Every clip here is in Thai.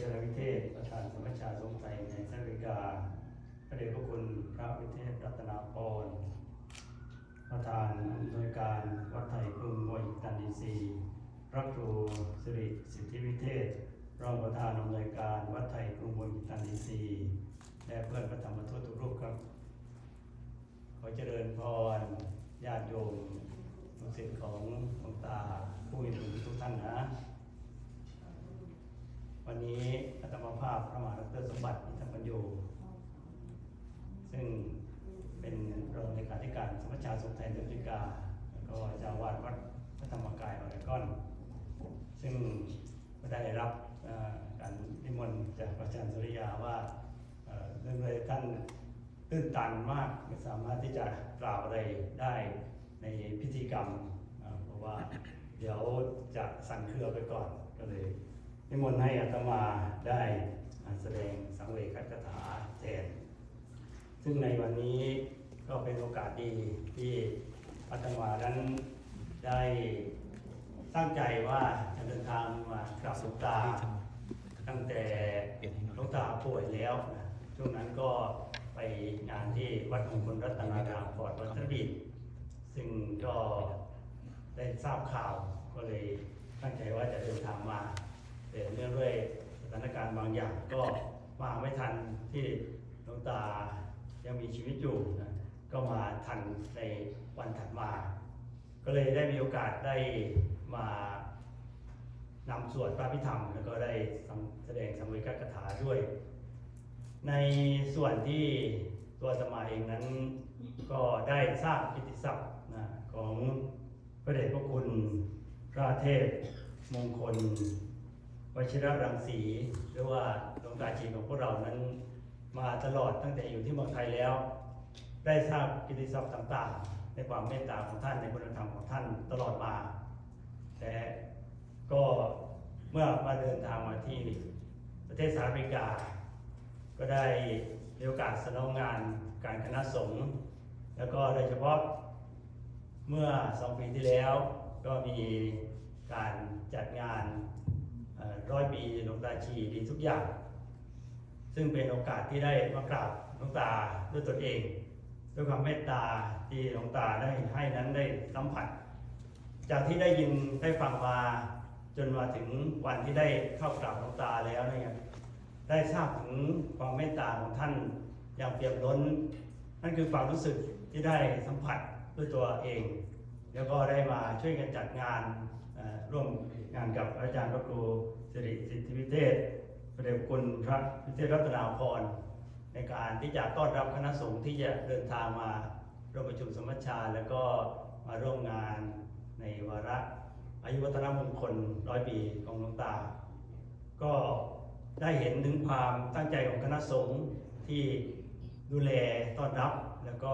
ชรวิเทศ ประธานสมัชชาสงฆ์ไทยในสริกา พระเดชพระคุณพระวิเทศรัตนาพรประธานอำนวยการวัดไทยกรุงวอชิงตันดีซีพระครูสิริสิทธิวิเทศ รองประธานอำนวยการวัดไทยกรุงวอชิงตันดีซีและเพื่อนพระธรรมทูตทุกรูปครับ ขอเจริญพรญาติโยมลูกศิษย์ของหลวงตาผู้มีบุญทุกท่านนะ วันนี้อาตมาภาพพระมหาดรสมบัติอินทปัญโยซึ่งเป็นรองเลขาธิการสมัชชาสงฆ์ไทยในอเมริกาแล้วก็เจ้าวาดวัดพระธรรมกายออรกอน ซึ่งก็ได้รับการนิมนต์จากอาจารย์สุริยาว่าเรื่องเลยท่านตื้นตันมากไม่สามารถที่จะกล่าวอะไรได้ในพิธีกรรมเอ่อเพราะว่าเดี๋ยวจะสั่นเครือไปก่อนก็เลย นิมนต์ให้อาตมาได้แสดงสังเวชคาถาแทน ซึ่งในวันนี้ก็เป็นโอกาสดีที่อาตมานั้นได้ตั้งใจว่าจะเดินทางมากราบหลวงตา ตั้งแต่หลวงตาป่วยแล้วนะช่วงนั้นก็ไปงานที่วัดมงคลรัตนารามปอดวัดสดิตซึ่งก็ได้ทราบข่าวก็เลยตั้งใจว่าจะเดินทางมา แต่เนื่องด้วยสถานการณ์บางอย่างก็มาไม่ทันที่หลวงตายังมีชีวิตอยู่นะก็มาทันในวันถัดมา ก็เลยได้มีโอกาสได้มานำสวดพระพิธรรม แล้วก็ได้แสดงสังเวชกถาด้วย ในส่วนที่ตัวสมาเองนั้นก็ได้ทราบกิติศัพท์นะของพระเดชพระคุณพระเทพมงคล วชิรรังสีหรือว่าหลวงตาจีนของพวกเรานั้น มาตลอดตั้งแต่อยู่ที่เมืองไทยแล้ว ได้ทราบกิติศัพท์ต่างๆ ในความเมตตาของท่านในคุณธรรมของท่านตลอดมา แต่ก็เมื่อมาเดินทางมาที่ประเทศสหรัฐอเมริกา ก็ได้มีโอกาสสนองงานการคณะสงฆ์แล้วก็โดยเฉพาะเมื่อสองปีที่แล้วก็มีการจัดงาน ร้อยปีหลวงตาชีดีทุกอย่าง ซึ่งเป็นโอกาสที่ได้มากราบหลวงตาด้วยตนเอง ด้วยความเมตตาที่หลวงตาได้ให้นั้นได้สัมผัส จากที่ได้ยินได้ฟังมาจนมาถึงวันที่ได้เข้ากราบหลวงตาแล้วเนี่ยได้ทราบถึงความเมตตาของท่านอย่างเปี่ยมล้น นั่นคือความรู้สึกที่ได้สัมผัสด้วยตัวเอง แล้วก็ได้มาช่วยกันจัดงาน ร่วมงานกับอาจารย์พระครูสิริสิทธิวิเทศพระเดชพระคุณพระวิเทศรัตนาพรในการที่จะต้อนรับคณะสงฆ์ที่จะเดินทางมาร่วมประชุมสมมัชชา แล้วก็มาร่วมงานในวาระอายุวัฒนมงคลร้อยปีของหลวงตา ก็ได้เห็นถึงความตั้งใจของคณะสงฆ์ที่ดูแลต้อนรับ แล้วก็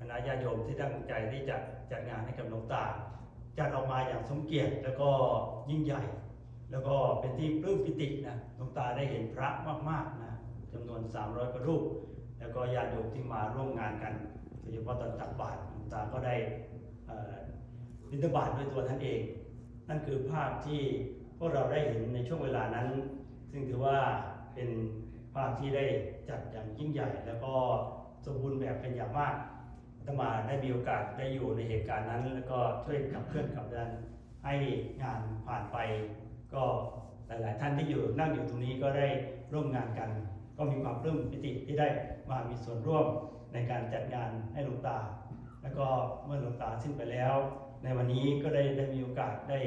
คณะญาติโยมที่ตั้งใจที่จะจัดงานให้กับหลวงตา จัดออกมาอย่างสมเกียรติแล้วก็ยิ่งใหญ่ แล้วก็เป็นที่ปลื้มปิตินะหลวงตาได้เห็นพระมากๆนะจำนวน 300กว่ารูป แล้วก็ญาติโยมที่มาร่วมงานกันโดยเฉพาะตอนตักบาตรหลวงตาก็ได้บิณฑบาตด้วยตัวท่านเอง นั่นคือภาพที่พวกเราได้เห็นในช่วงเวลานั้น ซึ่งถือว่าเป็นภาพที่ได้จัดอย่างยิ่งใหญ่ แล้วก็สมบูรณ์แบบเป็นอย่างมาก ตมาได้มีโอกาสได้อยู่ในเหตุการณ์นั้น แล้วก็ช่วยขับเคลื่อนขับดันให้งานผ่านไป ก็หลาย ๆ ท่านที่อยู่นั่งอยู่ตรงนี้ก็ได้ร่วมงานกัน ก็มีความปลื้มปิติที่ได้มามีส่วนร่วมในการจัดงานให้หลวงตา แล้วก็เมื่อหลวงตาสิ้นไปแล้ว ในวันนี้ก็ได้ได้มีโอกาสได้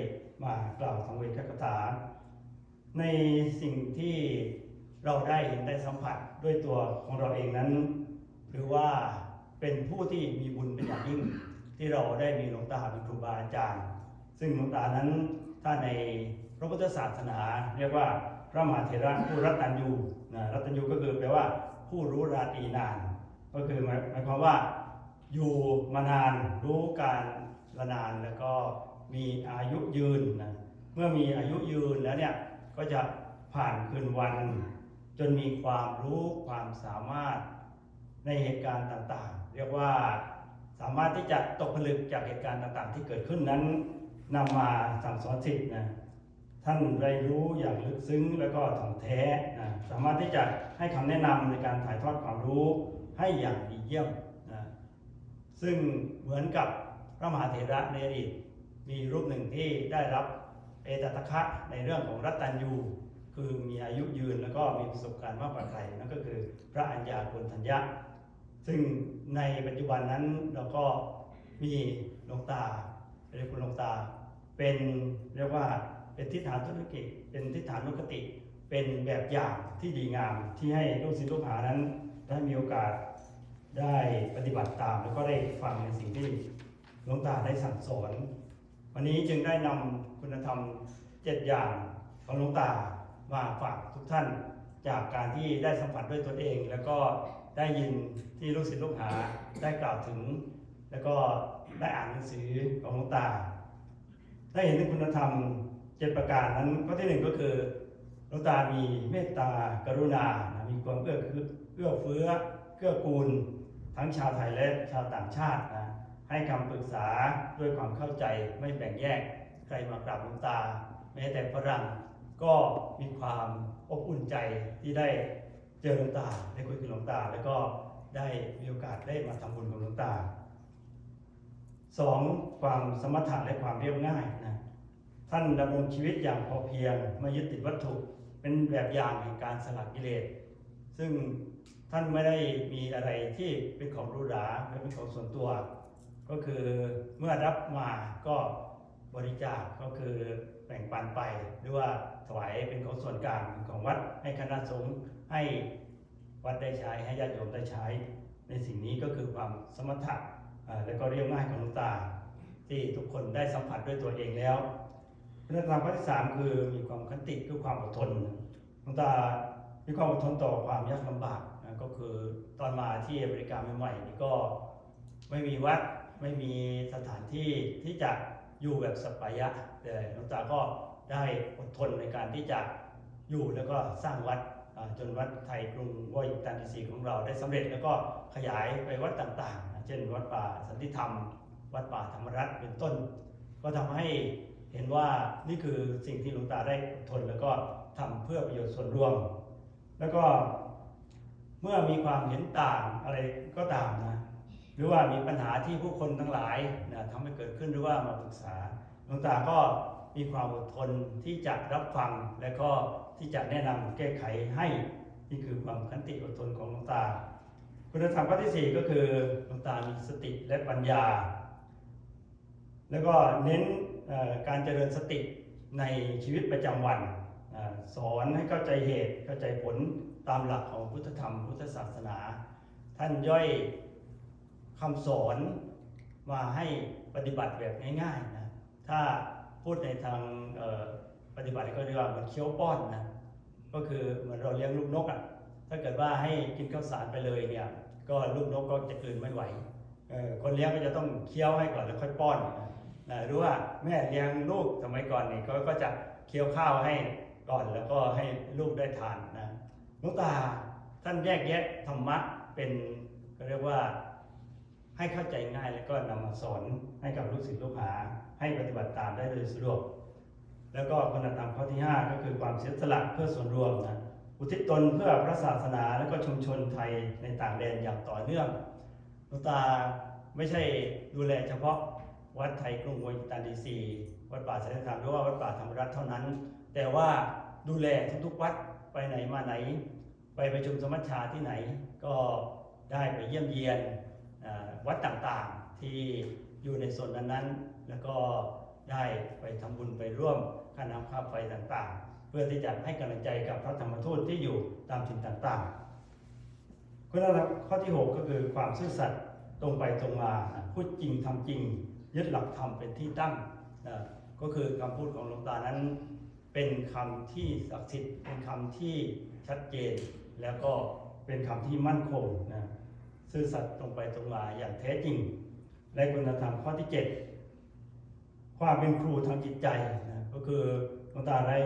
มากล่าวสังเวชคาถาในสิ่งที่เราได้เห็นได้สัมผัสด้วยตัวของเราเองนั้น หรือว่า เป็นผู้ที่มีบุญเป็นอย่างยิ่ง ที่เราได้มีหลวงตาเป็นครูบาอาจารย์ ซึ่งหลวงตานั้นถ้าในพระพุทธศาสนา เรียกว่าพระมหาเถระผู้รัตัญญูนะรัตัญญูก็คือแปลว่าผู้รู้ราตรีนาน ก็คือหมายความว่าอยู่มานานรู้การละนานแล้วก็มีอายุยืนนะเมื่อมีอายุยืนแล้วเนี่ยก็จะผ่านคืนวัน จนมีความรู้ความสามารถในเหตุการณ์ต่าง เรียกว่าสามารถที่จะตกผลึกจากเหตุการณ์ต่างๆ ที่เกิดขึ้นนั้นนำมาสั่งสอนสิทธิ์นะท่านได้รู้อย่างลึกซึ้งแล้วก็ถ่องแท้นะสามารถที่จะให้คำแนะนำในการถ่ายทอดความรู้ให้อย่างดีเยี่ยมนะซึ่งเหมือนกับพระมหาเถระในอดีตมีรูปหนึ่งที่ได้รับเอตตะคะในเรื่องของรัตตัญยูคือมีอายุยืนแล้วก็มีประสบการณ์มากกว่าใครนั่นก็คือพระอัญญาโกณทัญญะ ซึ่งในปัจจุบันนั้นเราก็มีหลวงตาเรียกคุณหลวงตา เป็นเรียกว่าเป็นทิฏฐานธุรกิจ เป็นทิฏฐานุคติ เป็นแบบอย่างที่ดีงามที่ให้ลูกศิษย์ลูกหานั้นได้มีโอกาสได้ปฏิบัติตาม แล้วก็ได้ฟังในสิ่งที่หลวงตาได้สั่งสอน วันนี้จึงได้นำคุณธรรมเจ็ดอย่างของหลวงตามาฝากทุกท่านจากการที่ได้สัมผัสด้วยตนเอง แล้วก็ ได้ยินที่ลูกศิษย์ลูกหาได้กล่าวถึง แล้วก็ได้อ่านหนังสือของหลวงตา ได้เห็นถึงคุณธรรมเจ็ดประการนั้นข้อที่หนึ่งก็คือหลวงตามีเมตตากรุณา มีความเอื้อคือเอื้อเฟื้อเกื้อกูล ทั้งชาวไทยและชาวต่างชาตินะให้คำปรึกษาด้วยความเข้าใจไม่แบ่งแยกใครมากราบหลวงตา แม้แต่ฝรั่งก็มีความอบอุ่นใจที่ได้ เจอหลวงตาได้คุยกับหลวงตา แล้วก็ได้มีโอกาสได้มาทำบุญกับหลวงตาสองความสมถะและความเรียบง่ายนะท่านดำรงชีวิตอย่างพอเพียงไม่ยึดติดวัตถุเป็นแบบอย่างแห่งการสลัดกิเลส ซึ่งท่านไม่ได้มีอะไรที่เป็นของรูหราและเป็นของส่วนตัว ก็คือเมื่อรับมาก็บริจาคก็คือแบ่งปันไปหรือว่าถวายเป็นของส่วนกลางของวัดให้คณะสงฆ์ ให้วัดได้ใช้ให้ญาติโยมได้ใช้ ในสิ่งนี้ก็คือความสมถะและก็เรียบง่ายของหลวงตา ที่ทุกคนได้สัมผัสด้วยตัวเองแล้วคุณธรรมข้อที่สามคือมีความขันติคือความอดทนหลวงตามีความอดทนต่อความยากลำบากนะก็คือตอนมาที่อเมริกาใหม่ๆนี่ก็ไม่มีวัดไม่มีสถานที่ที่จะอยู่แบบสปายะแต่หลวงตาก็ได้อดทนในการที่จะอยู่แล้วก็สร้างวัด จนวัดไทยกรุงวอยิตันดีซีของเราได้สำเร็จแล้วก็ขยายไปวัดต่างๆ เช่น วัดป่าสันติธรรม วัดป่าธรรมรัตน์เป็นต้น ก็ทำให้เห็นว่านี่คือสิ่งที่หลวงตาได้ทนแล้วก็ทำเพื่อประโยชน์ส่วนรวม แล้วก็เมื่อมีความเห็นต่างอะไรก็ตามนะหรือว่ามีปัญหาที่ผู้คนทั้งหลายนะทำให้เกิดขึ้นหรือว่ามาปรึกษาหลวงตาก็มีความอดทนที่จะรับฟังและก็ที่จะแนะนำแก้ไขให้นี่คือความขันติอดทนของหลวงตา คุณธรรมข้อที่สี่ก็คือหลวงตามีสติและปัญญา แล้วก็เน้นการเจริญสติในชีวิตประจำวันอสอนให้เข้าใจเหตุเข้าใจผลตามหลักของพุทธธรรม พุทธศาสนา ท่านย่อยคำสอนมาให้ปฏิบัติแบบง่ายๆนะถ้าพูดในทางเปฏิบัติก็เรียกว่าเหมือนเคี้ยวป้อนนะก็คือเหมือนเราเลี้ยงลูกนกอะถ้าเกิดว่าให้กินข้าวสารไปเลยเนี่ย ก็ลูกนกก็จะกลืนไม่ไหวคนเลี้ยงก็จะต้องเคี้ยวให้ก่อนแล้วค่อยป้อนหรือว่าแม่เลี้ยงลูกสมัยก่อนนี่ก็ก็จะเคี่ยวข้าวให้ก่อนแล้วก็ให้ลูกได้ทานนะลวงตาท่านแยกแยะธรรมะเป็นก็เรียกว่าให้เข้าใจง่ายแล้วก็นำมาสอนให้กับลูกศิษย์ลูกหา ให้ปฏิบัติตามได้โดยสะดวก แล้วก็คุณธรรมข้อที่ 5 ก็คือความเสียสละเพื่อส่วนรวมนะอุทิศตนเพื่อพระศาสนาและก็ชุมชนไทยในต่างแดนอย่างต่อเนื่องหลวงตาไม่ใช่ดูแลเฉพาะวัดไทยกรุงวอยิงตันดีซีวัดป่าสันติธรรมหรือว่าวัดป่าธรรมรัตน์เท่านั้น แต่ว่าดูแลทุกๆวัดไปไหนมาไหน ไปประชุมสมัชชาที่ไหน ก็ได้ไปเยี่ยมเยียนวัดต่างๆที่อยู่ในส่วนนั้นๆ แล้วก็ได้ไปทำบุญไปร่วม ค่าน้ำค่าไฟต่างๆ เพื่อที่จะให้กำลังใจกับพระธรรมทูตที่อยู่ตามถิ่นต่างๆคุณธรรมข้อที่ 6 ก็คือความซื่อสัตย์ตรงไปตรงมาพูดจริงทำจริง ยึดหลักธรรมเป็นที่ตั้งนะก็คือคำพูดของหลวงตานั้น เป็นคำที่ศักดิ์สิทธิ์เป็นคำที่ชัดเจน แล้วก็เป็นคำที่มั่นคงนะซื่อสัตย์ตรงไปตรงมาอย่างแท้จริง และคุณธรรมข้อที่ 7 ความเป็นครูทางจิตใจนะ ก็คือหลวงตาได้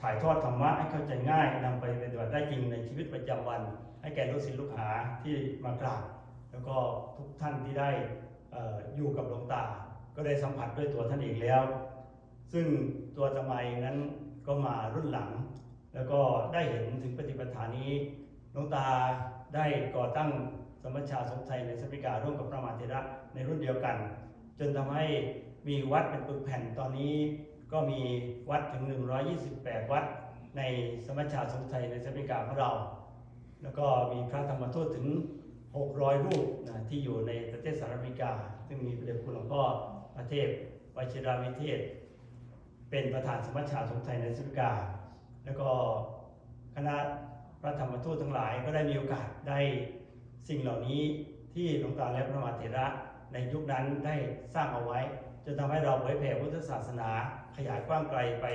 ถ่ายทอดธรรมะให้เข้าใจง่ายนำไปปฏิบัติได้จริงในชีวิตประจำวัน ให้แก่ลูกศิษย์ลูกหาที่มากราบแล้วก็ทุกท่านที่ได้ออยู่กับหลวงตา ก็ได้สัมผัสด้วยตัวท่านเองแล้ว ซึ่งตัวธรรมางนั้นก็มารุ่นหลัง แล้วก็ได้เห็นถึงปฏิปทานี้หลวงตาได้ก่อตั้งสมัชชาสงไทยในแอฟริการ่วมกับพระมหาเถระในรุ่นเดียวกัน จนทำให้มีวัดเป็นปึกแผ่นตอนนี้ ก็มีวัดถึง 128 วัดในสมัชชาสงฆ์ไทยในแอฟริกาของเรา แล้วก็มีพระธรรมทูตถึง 600 รูปนะที่อยู่ในประเทศสหรัฐอเมริกา ซึ่งมีพระเดชคุณหลวงพ่อประเทศวชิราวิเทศ เป็นประธานสมัชชาสงฆ์ไทยในแอฟริกา แล้วก็คณะพระธรรมทูตทั้งหลายก็ได้มีโอกาสได้สิ่งเหล่านี้ที่หลวงตาและพระมหาเถระ ในยุคนั้นได้สร้างเอาไว้จนทำให้เราเผยแผ่พุทธศาสนาขยายกว้างไกลไป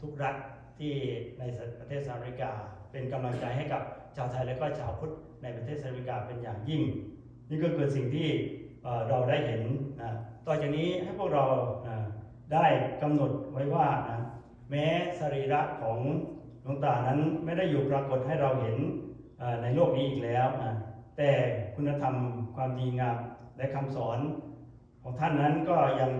ทุกรัฐที่ในประเทศสหรัฐอเมริกา เป็นกำลังใจให้กับชาวไทยและก็ชาวพุทธในประเทศสหรัฐอเมริกาเป็นอย่างยิ่ง นี่ก็คือสิ่งที่เราได้เห็นนะต่อจากนี้ให้พวกเรานะได้กำหนดไว้ว่านะแม้สรีระของหลวงตานั้นไม่ได้อยู่ปรากฏให้เราเห็นในโลกนี้อีกแล้วนะแต่คุณธรรมความดีงาม และคำสอนของท่านนั้นก็ยัง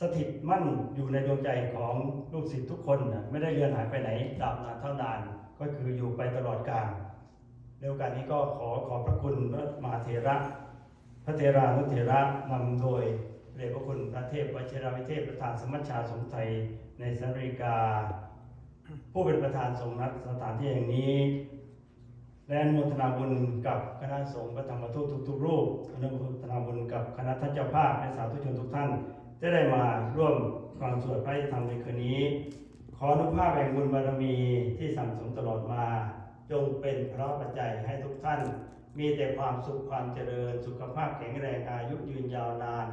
สถิตมั่นอยู่ในดวงใจของลูกศิษย์ทุกคนนะไม่ได้เลือนหายไปไหนดาบนานเท่านาน ก็คืออยู่ไปตลอดกาลในโอกาสนี้ก็ขอขอบพระคุณพระมหาเถระ พระเถรานุเถระนำโดยพระเดชพระคุณพระเทพวชิรวิเทพประธานสมัชชาสงฆ์ไทยในสหรัฐอเมริกา ผู้เป็นประธานทรงนัดสถานที่แห่งนี้ และอนุโมทนาบุญกับคณะสงฆ์พระธรรมทูตทุกๆรูปอนุโมทนาบุญกับคณะท่านเจ้าภาพและสาธุชนทุกท่านที่ได้มาร่วมฟังสวดพระธรรมในคืนนี้ ขออนุภาพแห่งบุญบารมีที่สั่งสมตลอดมา จงเป็นพระปัจจัยให้ทุกท่าน มีแต่ความสุขความเจริญ สุขภาพแข็งแรงอายุยืนยาวนาน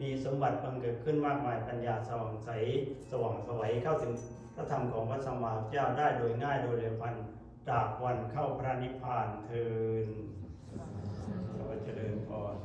มีสมบัติบังเกิดขึ้นมากมายปัญญาส่องใสสว่างไสวัยเข้าถึงพระธรรมของพระสัมมาสัมพุทธเจ้าได้โดยง่ายโดยเร็วพัน จากวันเข้าพระนิพพานเทินขอเจริญพร